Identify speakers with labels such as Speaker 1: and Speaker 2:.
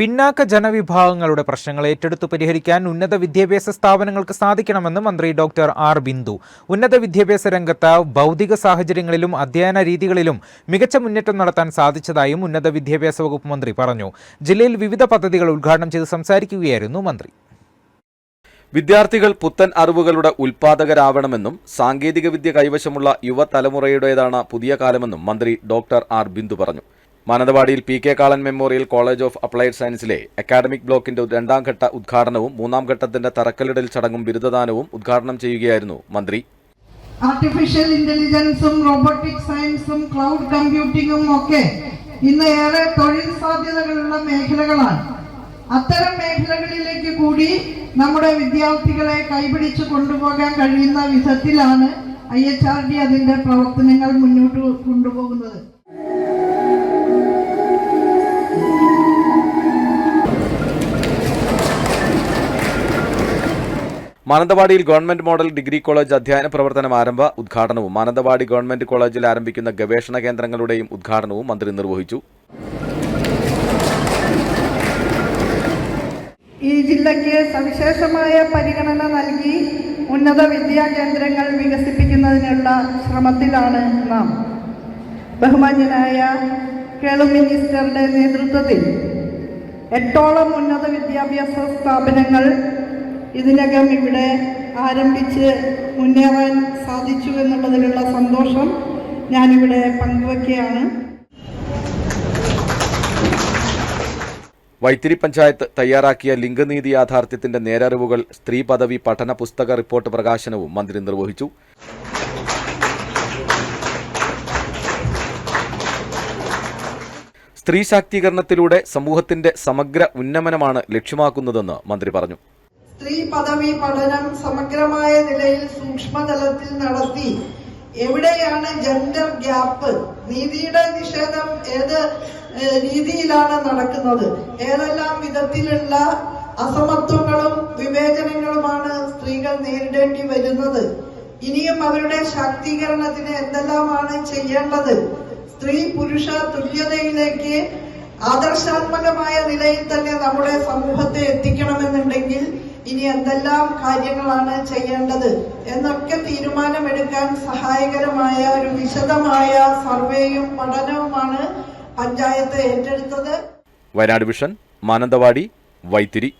Speaker 1: പിന്നാക്ക ജനവിഭാഗങ്ങളുടെ പ്രശ്നങ്ങൾ ഏറ്റെടുത്തു പരിഹരിക്കാൻ ഉന്നത വിദ്യാഭ്യാസ സ്ഥാപനങ്ങൾക്ക് സാധിക്കണമെന്ന് മന്ത്രി ഡോക്ടർ ആർ ബിന്ദു. ഉന്നത വിദ്യാഭ്യാസ രംഗത്ത് ഭൗതിക സാഹചര്യങ്ങളിലും അധ്യയന രീതികളിലും മികച്ച മുന്നേറ്റം നടത്താൻ സാധിച്ചതായും ഉന്നത വിദ്യാഭ്യാസ വകുപ്പ് മന്ത്രി പറഞ്ഞു. ജില്ലയിൽ വിവിധ പദ്ധതികൾ ഉദ്ഘാടനം ചെയ്ത് സംസാരിക്കുകയായിരുന്നു മന്ത്രി.
Speaker 2: വിദ്യാർത്ഥികൾ പുത്തൻ അറിവുകളുടെ ഉൽപാദകരാവണമെന്നും സാങ്കേതികവിദ്യ കൈവശമുള്ള യുവതലമുറയുടേതാണ് പുതിയ കാലമെന്നും മന്ത്രി ഡോക്ടർ ആർ ബിന്ദു പറഞ്ഞു. മാനന്തവാടിയിൽ P K Kalan memorial college of applied സയൻസിലെ academic ബ്ലോക്കിന്റെ രണ്ടാം ഘട്ട ഉദ്ഘാടനവും മൂന്നാം ഘട്ടത്തിന്റെ തറക്കല്ലിടൽ ചടങ്ങും ബിരുദദാനവും ഉദ്ഘാടനം ചെയ്യുകയായിരുന്നു മന്ത്രി.
Speaker 3: ആർട്ടിഫിഷ്യൽ ഇന്റലിജൻസും റോബോട്ടിക് സയൻസും ക്ലൗഡ് കമ്പ്യൂട്ടിങ്ങും ഒക്കെ ഇന്ന് ഏറെ തൊഴിൽ സാധ്യതകളുള്ള മേഖലകളാണ്. അത്തരം മേഖലകളിലേക്ക് കൂടി നമ്മുടെ വിദ്യാർത്ഥികളെ കൈപിടിച്ച് കൊണ്ടുപോകാൻ കഴിയുന്ന വിധത്തിലാണ് ഐ എച്ച് ആർ ഡി അതിന്റെ പ്രവർത്തനങ്ങൾ മുന്നോട്ട് കൊണ്ടുപോകുന്നത്.
Speaker 2: മാനന്തവാടിയിൽ ഗവൺമെന്റ് മോഡൽ ഡിഗ്രി കോളേജ് അധ്യയന പ്രവർത്തനം ആരംഭ ഉദ്ഘാടനവും മാനന്തവാടി ഗവൺമെന്റ് കോളേജിൽ ആരംഭിക്കുന്ന ഗവേഷണ കേന്ദ്രങ്ങളുടെയും ഉദ്ഘാടനവും മന്ത്രി നിർവഹിച്ചു.
Speaker 3: ഈ ജില്ലയ്ക്ക് സവിശേഷമായ പരിഗണന നൽകി ഉന്നത വിദ്യാ കേന്ദ്രങ്ങൾ വികസിപ്പിക്കുന്നതിനുള്ള ശ്രമത്തിലാണ് നാം. ബഹുമാന്യനായ കേളു മിനിസ്റ്ററുടെ നേതൃത്വത്തിൽ എട്ടോളം ഉന്നത വിദ്യാഭ്യാസ സ്ഥാപനങ്ങൾ ഇതിനകം ഇവിടെ ആരംഭിച്ച് മുന്നേറാൻ സാധിച്ചു എന്നുള്ളതിലുള്ള സന്തോഷം ഞാനിവിടെ പങ്കുവയ്ക്കുകയാണ്.
Speaker 2: വൈത്തിരി പഞ്ചായത്ത് തയ്യാറാക്കിയ ലിംഗനീതി യാഥാർത്ഥ്യത്തിന്റെ നേരറിവുകൾ സ്ത്രീ പദവി പഠന പുസ്തക റിപ്പോർട്ട് പ്രകാശനവും മന്ത്രി നിർവഹിച്ചു. സ്ത്രീ ശാക്തീകരണത്തിലൂടെ സമൂഹത്തിന്റെ സമഗ്ര ഉന്നമനമാണ് ലക്ഷ്യമാക്കുന്നതെന്ന് മന്ത്രി പറഞ്ഞു.
Speaker 3: സ്ത്രീ പദവി പഠനം സമഗ്രമായ നിലയിൽ സൂക്ഷ്മതലത്തിൽ നടത്തി. എവിടെയാണ് ജെൻഡർ ഗ്യാപ്പ് നീതിയുടെ നിഷേധം ഏത് രീതിയിലാണ് നടക്കുന്നത്? ഏതെല്ലാം വിധത്തിലുള്ള അസമത്വങ്ങളും വിവേചനങ്ങളുമാണ് സ്ത്രീകൾ നേരിടേണ്ടി വരുന്നത്? ഇനിയും അവരുടെ ശാക്തീകരണത്തിന് എന്തെല്ലാമാണ് ചെയ്യേണ്ടത്? സ്ത്രീ പുരുഷ തുല്യതയിലേക്ക് ആദർശാത്മകമായ നിലയിൽ തന്നെ നമ്മുടെ സമൂഹത്തെ എത്തിക്കണമെന്നുണ്ടെങ്കിൽ ഇനി എന്തെല്ലാം കാര്യങ്ങളാണ് ചെയ്യേണ്ടത് എന്നൊക്കെ തീരുമാനമെടുക്കാൻ സഹായകരമായ ഒരു വിശദമായ സർവേയും പഠനവുമാണ് പഞ്ചായത്ത് ഏറ്റെടുത്തത്.
Speaker 2: വയനാട് വിഷൻ മാനന്തവാടി വൈത്തിരി.